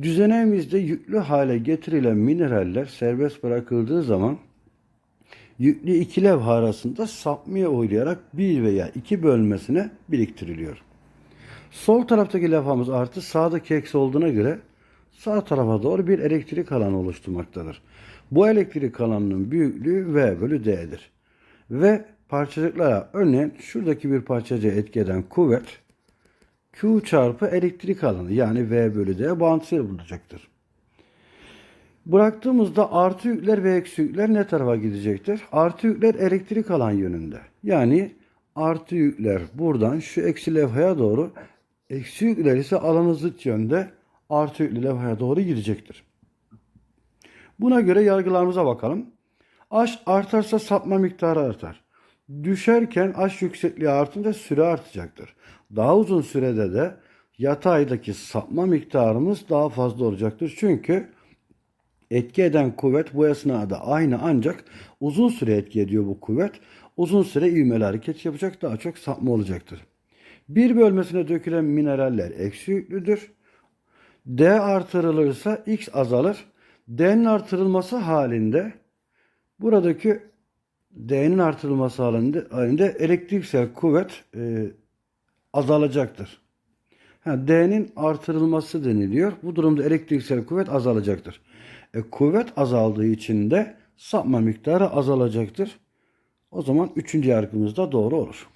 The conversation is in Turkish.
Düzeneğimizde yüklü hale getirilen mineraller serbest bırakıldığı zaman yüklü iki levha arasında sapmaya uğrayarak bir veya iki bölmesine biriktiriliyor. Sol taraftaki levhamız artı sağdaki eksi olduğuna göre sağ tarafa doğru bir elektrik alanı oluşturmaktadır. Bu elektrik alanının büyüklüğü V bölü D'dir. Ve parçacıklara örneğin şuradaki bir parçacığa etki eden kuvvet Q çarpı elektrik alanı yani V bölü D bağıntısıyla bulunacaktır. Bıraktığımızda artı yükler ve eksi yükler ne tarafa gidecektir? Artı yükler elektrik alan yönünde. Yani artı yükler buradan şu eksi levhaya doğru, eksi yükler ise alanı zıt yönde artı yüklü levhaya doğru gidecektir. Buna göre yargılarımıza bakalım. H artarsa sapma miktarı artar. Düşerken H yüksekliği artınca süre artacaktır. Daha uzun sürede de yataydaki sapma miktarımız daha fazla olacaktır. Çünkü etki eden kuvvet bu esnada aynı ancak uzun süre etki ediyor bu kuvvet. Uzun süre ivmeli hareket yapacak daha çok sapma olacaktır. Bir bölmesine dökülen mineraller eksi yüklüdür. D artırılırsa X azalır. D'nin artırılması halinde buradaki D'nin artırılması halinde, halinde elektriksel kuvvet e, azalacaktır. Ha, D'nin artırılması deniliyor. Bu durumda elektriksel kuvvet azalacaktır. E, kuvvet azaldığı için de sapma miktarı azalacaktır. O zaman üçüncü yargımız da doğru olur.